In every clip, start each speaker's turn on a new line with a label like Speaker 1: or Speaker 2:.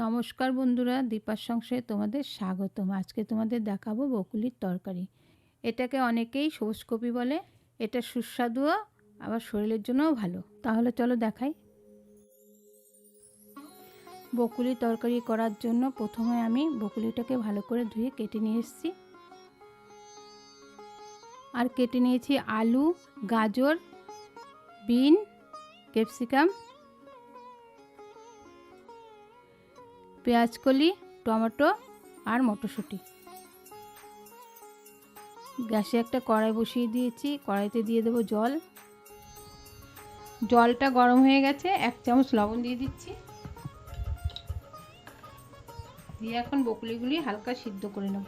Speaker 1: নমস্কার বন্ধুরা, দীপার সংসারে তোমাদের স্বাগতম। আজকে তোমাদের দেখাবো বকুলির তরকারি। এটাকে অনেকেই সবুজ কপি বলে, এটা সুস্বাদুও আবার শরীরের জন্যও ভালো। তাহলে চলো দেখাই। বকুলি তরকারি করার জন্য প্রথমে আমি বকুলিটাকে ভালো করে ধুয়ে কেটে নিয়ে এসেছি। আর কেটে নিয়েছি আলু, গাজর, বিন, ক্যাপসিকাম পেঁয়াজকলি টমেটো আর মটরশুঁটি। গ্যাসে একটা কড়াই বসিয়ে দিয়েছি, কড়াইতে দিয়ে দেবো জল। জলটা গরম হয়ে গেছে, এক চামচ লবণ দিয়ে দিচ্ছি। দিয়ে এখন বকুলিগুলি হালকা সিদ্ধ করে নেব।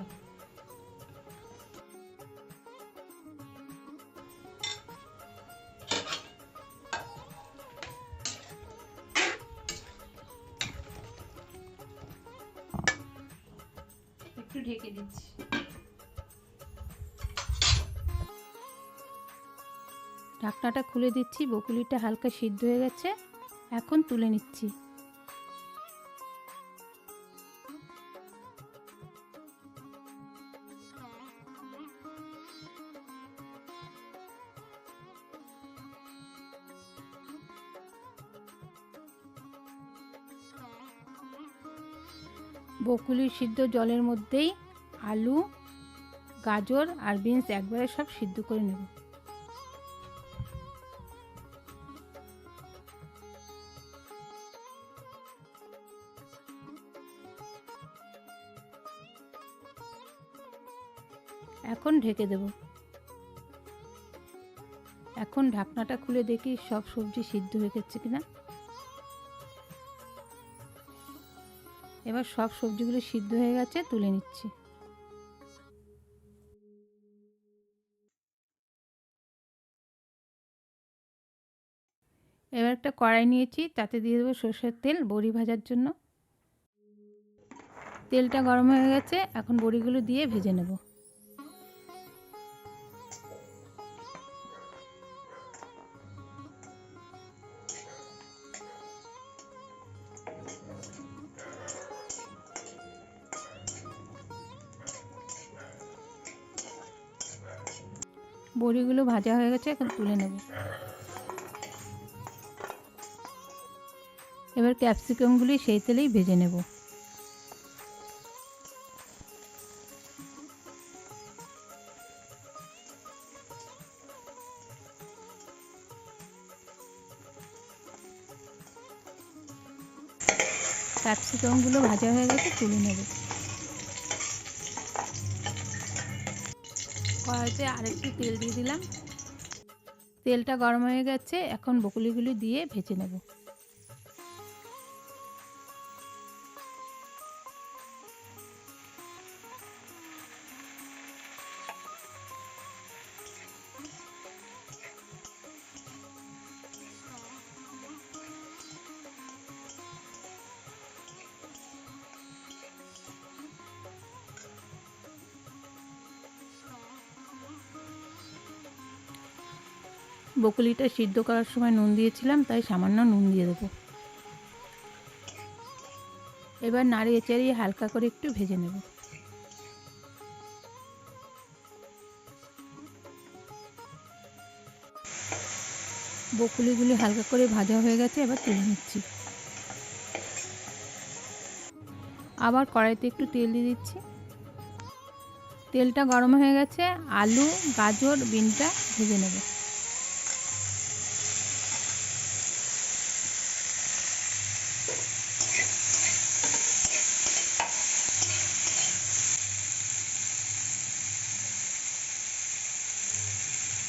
Speaker 1: ঢেকে দিচ্ছি। ঢাকনাটা খুলে দিচ্ছি, বকুলিটা হালকা সিদ্ধ হয়ে গেছে। এখন তুলে নিচ্ছি। বকুলির সিদ্ধ জলের মধ্যেই আলু, গাজর আর বিনস একবারে সব সিদ্ধ করে নেব। এখন ঢেকে দেব। এখন ঢাকনাটা খুলে দেখি সব সবজি সিদ্ধ হয়ে গেছে কিনা। এবার সব সবজিগুলো সিদ্ধ হয়ে গেছে তুলে নিচ্ছি। এবার একটা কড়াই নিয়েছি, তাতে দিয়ে দেবো সর্ষের তেল, বড়ি ভাজার জন্য। তেলটা গরম হয়ে গেছে, এখন বড়িগুলো দিয়ে ভেজে নেব। বড়িগুলো ভাজা হয়ে গেছে, এখন তুলে নেব। এবার ক্যাপসিকামগুলি সেই তেলেই ভেজে নেব। ক্যাপসিকামগুলো ভাজা হয়ে গেছে, তুলে নেব। কড়াইতে আরেকটু তেল দিয়ে দিলাম। তেলটা গরম হয়ে গেছে, এখন বকুলিগুলি দিয়ে ভেজে নেব। বকুলিটা সিদ্ধ করার সময় নুন দিয়েছিলাম, তাই সামান্য নুন দিয়ে দেবো। এবার নাড়িয়ে চাড়িয়ে হালকা করে একটু ভেজে নেব। বকুলিগুলি হালকা করে ভাজা হয়ে গেছে, এবার তুলে নিচ্ছি। আবার কড়াইতে একটু তেল দিয়ে দিচ্ছি। তেলটা গরম হয়ে গেছে, আলু, গাজর, বিনটা ভেজে নেব।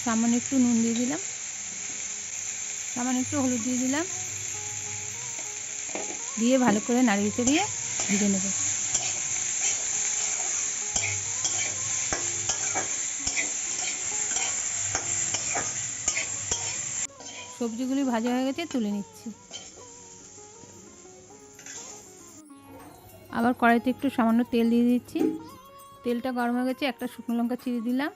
Speaker 1: সামান্য একটু নুন দিয়ে দিলাম। সামান্য একটু হলুদ দিয়ে দিলাম। দিয়ে ভালো করে নাড়িয়ে চাড়িয়ে ভেজে নেব। সবজিগুলি ভাজা হয়ে গেছে, তুলে নিচ্ছি। আবার কড়াইতে একটু সামান্য তেল দিয়ে দিচ্ছি। তেলটা গরম হয়ে গেছে, একটা শুকনো লঙ্কা চিড়ে দিলাম।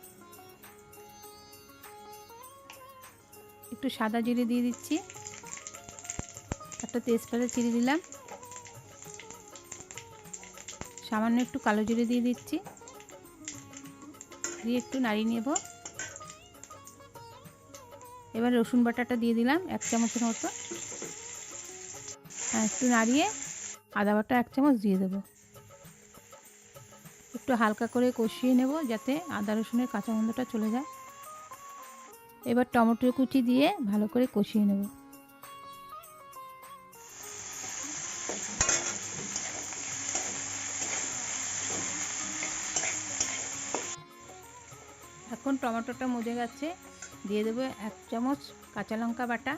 Speaker 1: একটু সাদা জিরে দিয়ে দিচ্ছি। একটা তেজপাতা চিড়ে দিলাম সামান্য একটু কালো জিরে দিয়ে দিচ্ছি। দিয়ে একটু নাড়িয়ে নেব। এবার রসুন বাটাটা দিয়ে দিলাম এক চামচের মতো। একটু নাড়িয়ে আদা বাটা এক চামচ দিয়ে দেবো। একটু হালকা করে কষিয়ে নেব যাতে আদা রসুনের কাঁচা গন্ধটা চলে যায়। এবার টমেটো কুচি দিয়ে ভালো করে কষিয়ে নেব। এখন টমেটোটা মজে গেছে। দিয়ে দেবো এক চামচ কাঁচা লঙ্কা বাটা,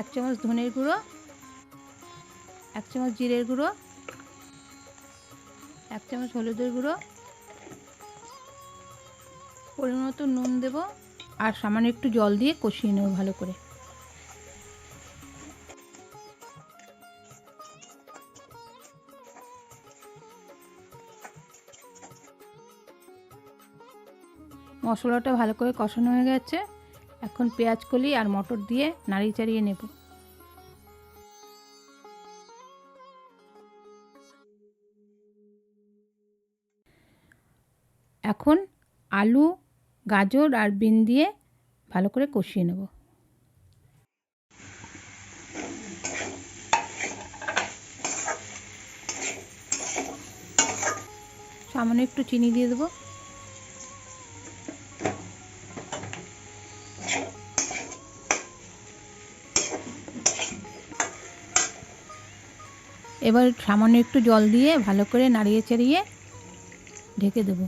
Speaker 1: এক চামচ ধনের গুঁড়ো, এক চামচ জিরের গুঁড়ো, এক চামচ হলুদের গুঁড়ো পরিমাণ মতো নুন দেবো আর সামান্য একটু জল দিয়ে কষিয়ে নেব ভালো করে। মশলাটা ভালো করে কষানো হয়ে গেছে। এখন পেঁয়াজ কলি আর মটর দিয়ে নাড়িয়ে চাড়িয়ে নেব। এখন আলু গাজর আর বিন দিয়ে ভালো করে কষিয়ে নেব। সামান্য একটু চিনি দিয়ে দেবো। এবার সামান্য একটু জল দিয়ে ভালো করে নাড়িয়ে চাড়িয়ে ঢেকে দেবো।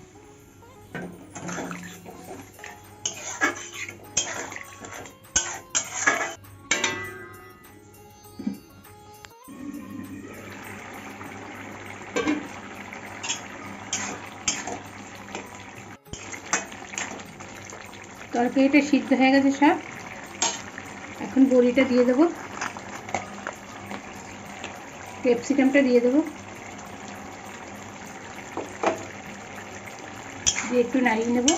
Speaker 1: তরকারিটা সিদ্ধ হয়ে গেছে সব। এখন বড়িটা দিয়ে দেবো। ক্যাপসিকামটা দিয়ে দেবো। দিয়ে একটু নাড়িয়ে নেব।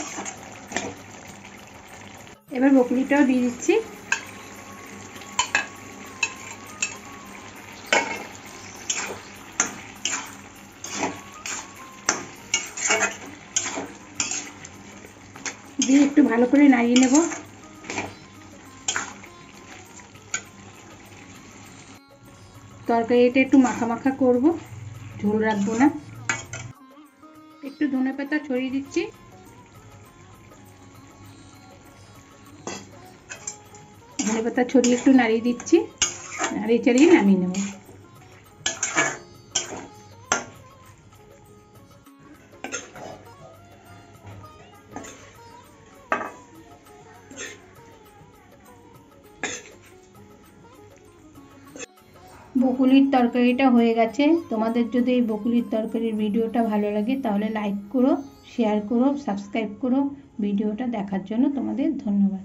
Speaker 1: এবার বকুলিটাও দিয়ে দিচ্ছি দিয়ে একটু ভালো করে নাড়িয়ে নেব। তরকারিটা একটু মাখা মাখা করব, ঝোল রাখব না। একটু ধনে পাতা ছড়িয়ে দিচ্ছি। ধনে পাতা ছড়িয়ে একটু নাড়িয়ে দিচ্ছি, নাড়িয়ে চাড়িয়ে নামিয়ে নেব। বকুলির তরকারিটা হয়ে গেছে। তোমাদের যদি এই বকুলির তরকারির ভিডিওটা ভালো লাগে, তাহলে লাইক করো শেয়ার করো সাবস্ক্রাইব করো। ভিডিওটা দেখার জন্য তোমাদের ধন্যবাদ।